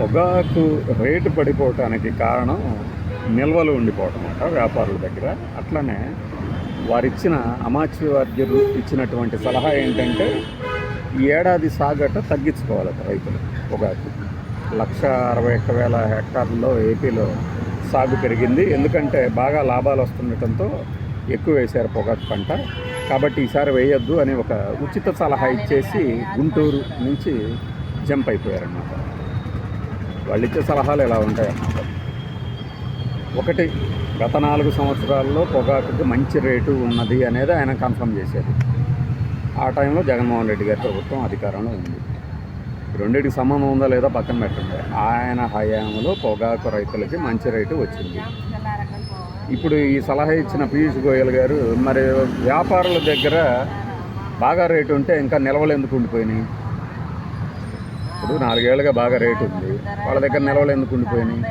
పొగాకు రేటు పడిపోవటానికి కారణం నిల్వలు ఉండిపోవటం అంట వ్యాపారుల దగ్గర. అట్లనే వారిచ్చిన అమాత్యవర్యులు ఇచ్చినటువంటి సలహా ఏంటంటే ఈ ఏడాది సాగట తగ్గించుకోవాలట రైతులు. పొగాకు లక్ష అరవై ఒక్క వేల హెక్టార్లలో ఏపీలో సాగు పెరిగింది. ఎందుకంటే బాగా లాభాలు వస్తుండటంతో ఎక్కువ వేశారు పొగాకు పంట. కాబట్టి ఈసారి వేయొద్దు అని ఒక ఉచిత సలహా ఇచ్చేసి గుంటూరు నుంచి జంప్ అయిపోయారన్నమాట. వాళ్ళు ఇచ్చే సలహాలు ఎలా ఉంటాయన్నమాట ఒకటి గత నాలుగు సంవత్సరాల్లో పొగాకుకి మంచి రేటు ఉన్నది అనేది ఆయన కన్ఫర్మ్ చేశారు. ఆ టైంలో జగన్మోహన్ రెడ్డి గారి ప్రభుత్వం అధికారంలో ఉంది. రెండింటికి సంబంధం ఉందా లేదా పక్కన పెట్టండి. ఆయన హయాంలో పొగాకు రైతులకి మంచి రేటు వచ్చింది. ఇప్పుడు ఈ సలహా ఇచ్చిన పీయూష్ గోయల్ గారు మరి వ్యాపారుల దగ్గర బాగా రేటు ఉంటే ఇంకా నిల్వలు ఎందుకు ఉండిపోయినాయి? ఇప్పుడు నాలుగేళ్ళుగా బాగా రేటు ఉంది. వాళ్ళ దగ్గర నిల్వలు ఎందుకు ఉండిపోయినాయి?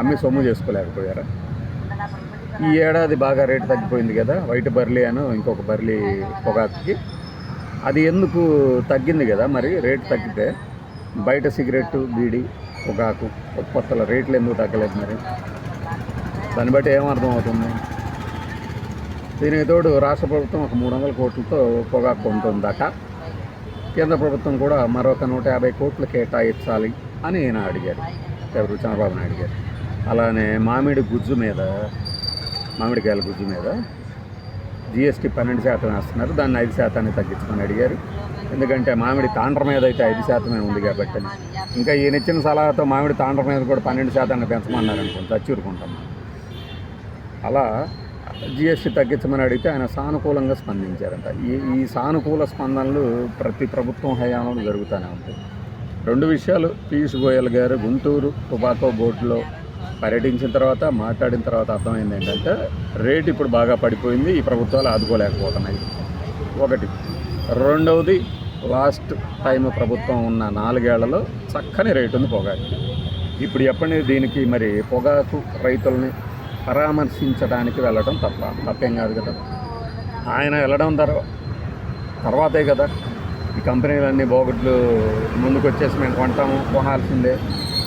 అమ్మి సొమ్ము చేసుకోలేకపోయారా? ఈ ఏడాది బాగా రేటు తగ్గిపోయింది కదా వైట్ బర్లీ అను ఇంకొక బర్లీ పొగాకుకి. అది ఎందుకు తగ్గింది కదా మరి? రేటు తగ్గితే బయట సిగరెట్ బీడి పొగాకు ఉత్పత్తుల రేట్లు ఎందుకు తగ్గలేదు మరి? దాన్ని బట్టి ఏమర్థం అవుతుంది? దీనికి తోడు రాష్ట్ర ప్రభుత్వం ఒక మూడు వందల కోట్లతో పొగాకు కొంటుందట. కేంద్ర ప్రభుత్వం కూడా మరొక నూట యాభై కోట్లు కేటాయించాలి అని ఈయన అడిగారు. ఎవరు? చంద్రబాబు నాయుడు గారు. అలానే మామిడి గుజ్జు మీద మామిడికాయల గుజ్జు మీద జిఎస్టీ పన్నెండు శాతం వేస్తున్నారు. దాన్ని ఐదు శాతాన్ని తగ్గించమని అడిగారు. ఎందుకంటే మామిడి తాండ్ర మీద అయితే ఐదు శాతమే ఉంది కాబట్టి ఇంకా ఈయన ఇచ్చిన సలహాతో మామిడి తాండ్ర మీద కూడా పన్నెండు శాతాన్ని పెంచమన్నారు అనుకుంటా చచ్చూరుకుంటాం అలా జిఎస్టీ తగ్గించమని అడిగితే ఆయన సానుకూలంగా స్పందించారంట. ఈ ఈ సానుకూల స్పందనలు ప్రతి ప్రభుత్వం హయాంలో జరుగుతూనే ఉంటాయి. రెండు విషయాలు పీయూష్ గోయల్ గారు గుంటూరు టొబాకో బోర్డులో పర్యటించిన తర్వాత మాట్లాడిన తర్వాత అర్థమైంది ఏంటంటే రేటు ఇప్పుడు బాగా పడిపోయింది ఈ ప్రభుత్వాలు ఆదుకోలేకపోతున్నాయి. ఒకటి. రెండవది లాస్ట్ టైం ప్రభుత్వం ఉన్న నాలుగేళ్ళలో చక్కని రేటు ఉంది పొగాకు. ఇప్పుడు ఎప్పటి దీనికి మరి పొగాకు రైతుల్ని పరామర్శించడానికి వెళ్ళడం తప్ప తప్పేం కాదు కదా. ఆయన వెళ్ళడం తర్వా తర్వాతే కదా. ఈ కంపెనీలన్నీ బోగట్లు ముందుకు వచ్చేసి మేము కొంటాము కొనాల్సిందే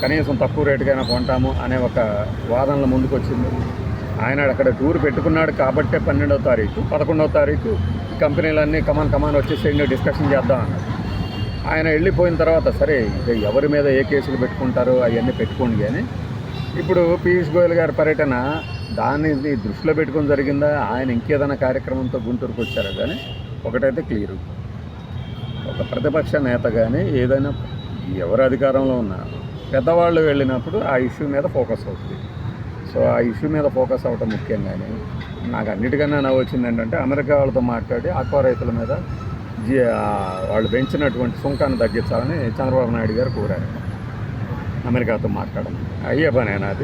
కనీసం తక్కువ రేటుకైనా కొంటాము అనే ఒక వాదనలు ముందుకు వచ్చింది ఆయన అక్కడ టూర్ పెట్టుకున్నాడు కాబట్టే పన్నెండవ తారీఖు పదకొండవ తారీఖు ఈ కంపెనీలన్నీ కమాన్ కమాన్ వచ్చేసేయండి డిస్కషన్ చేద్దాం అన్నారు ఆయన వెళ్ళిపోయిన తర్వాత సరే ఇక ఎవరి మీద ఏ కేసులు పెట్టుకుంటారో అవన్నీ పెట్టుకోండి కానీ ఇప్పుడు పీయూష్ గోయల్ గారి పర్యటన దాన్ని దృష్టిలో పెట్టుకొని జరిగిందా? ఆయన ఇంకేదైనా కార్యక్రమంతో గుంటూరుకు వచ్చారా కానీ ఒకటైతే క్లియర్. ఒక ప్రతిపక్ష నేత కానీ ఏదైనా ఎవరు అధికారంలో ఉన్నా పెద్దవాళ్ళు వెళ్ళినప్పుడు ఆ ఇష్యూ మీద ఫోకస్ అవుతుంది. సో ఆ ఇష్యూ మీద ఫోకస్ అవ్వటం ముఖ్యం కానీ నాకు అన్నిటికన్నా నవ్వు వచ్చింది ఏంటంటే అమెరికా వాళ్ళతో మాట్లాడి ఆక్వా రైతుల మీద జీ వాళ్ళు పెంచినటువంటి సుంకాన్ని తగ్గించాలని చంద్రబాబు నాయుడు గారు కోరారు. అమెరికాతో మాట్లాడమని. అయ్యే పనేనా అది.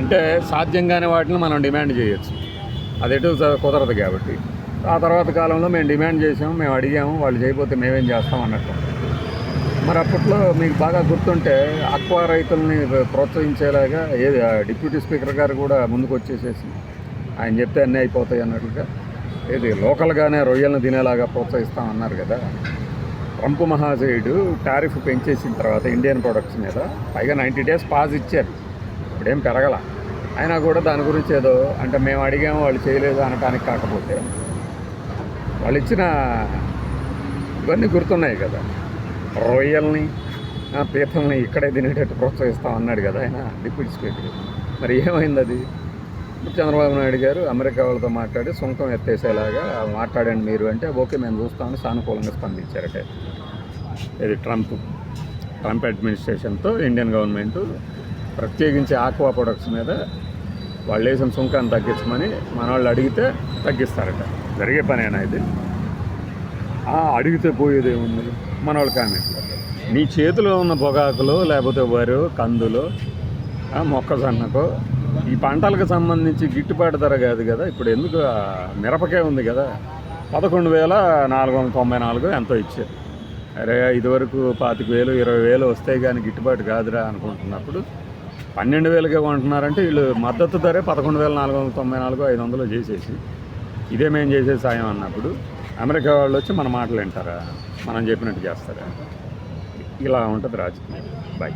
అంటే సాధ్యంగానే వాటిని మనం డిమాండ్ చేయొచ్చు. అది ఎటు కుదరదు కాబట్టి. ఆ తర్వాత కాలంలో మేము డిమాండ్ చేసాము మేము అడిగాము వాళ్ళు చేయకపోతే మేమేం చేస్తాం అన్నట్టు. మరి అప్పట్లో మీకు బాగా గుర్తుంటే అక్వా రైతుల్ని ప్రోత్సహించేలాగా ఏది ఆ డిప్యూటీ స్పీకర్ గారు కూడా ముందుకు వచ్చేసేసి ఆయన చెప్తే అన్నీ అయిపోతాయి అన్నట్లుగా. ఏది లోకల్గానే రొయ్యలను తినేలాగా ప్రోత్సహిస్తాం అన్నారు కదా. ట్రంప్ మహాశయుడు టారిఫ్ పెంచేసిన తర్వాత ఇండియన్ ప్రొడక్ట్స్ మీద పైగా నైంటీ డేస్ పాజ్ ఇచ్చారు. ఇప్పుడేం పెరగల. అయినా కూడా దాని గురించి ఏదో అంటే మేము అడిగాము వాళ్ళు చేయలేదు అనటానికి కాకపోతే వాళ్ళు ఇచ్చిన ఇవన్నీ గుర్తున్నాయి కదా. రొయ్యల్ని పీతల్ని ఇక్కడే తినేటట్టు ప్రోత్సహిస్తాం అన్నాడు కదా ఆయన డిప్యూటీ స్పీకర్. మరి ఏమైంది అది? చంద్రబాబు నాయుడు గారు అమెరికా వాళ్ళతో మాట్లాడి సుంకం ఎత్తేసేలాగా మాట్లాడండి మీరు అంటే ఓకే మేము చూస్తామని సానుకూలంగా స్పందించారట. ఇది ట్రంప్ ట్రంప్ అడ్మినిస్ట్రేషన్తో ఇండియన్ గవర్నమెంట్ ప్రత్యేకించి ఆక్వా ప్రొడక్ట్స్ మీద వాళ్ళు వేసిన సుంకాన్ని తగ్గించమని మన వాళ్ళు అడిగితే తగ్గిస్తారట. జరిగే పనేనా ఇది? అడిగితే పోయేది ఏముంది? మన వాళ్ళ కామెంట్లు. నీ చేతిలో ఉన్న పొగాకులు లేకపోతే వరు కందులు మొక్కజొన్నకు ఈ పంటలకు సంబంధించి గిట్టుబాటు ధర కాదు కదా ఇప్పుడు ఎందుకు మిరపకే ఉంది కదా? పదకొండు వేల నాలుగు వందల తొంభై నాలుగు ఎంతో ఇచ్చారు. అరే ఇదివరకు పాతిక వేలు ఇరవై వేలు వస్తాయి కానీ గిట్టుబాటు కాదురా అనుకుంటున్నప్పుడు పన్నెండు వేలుగా కొంటున్నారంటే వీళ్ళు మద్దతు ధరే పదకొండు వేల నాలుగు వందల తొంభై నాలుగు ఐదు వందలు చేసేసి ఇదే మేము చేసే సాయం అన్నప్పుడు అమెరికా వాళ్ళు వచ్చి మన మాటలు వింటారా? మనం చెప్పినట్టు చేస్తారా? ఇలా ఉంటుంది రాజకీయం. బాయ్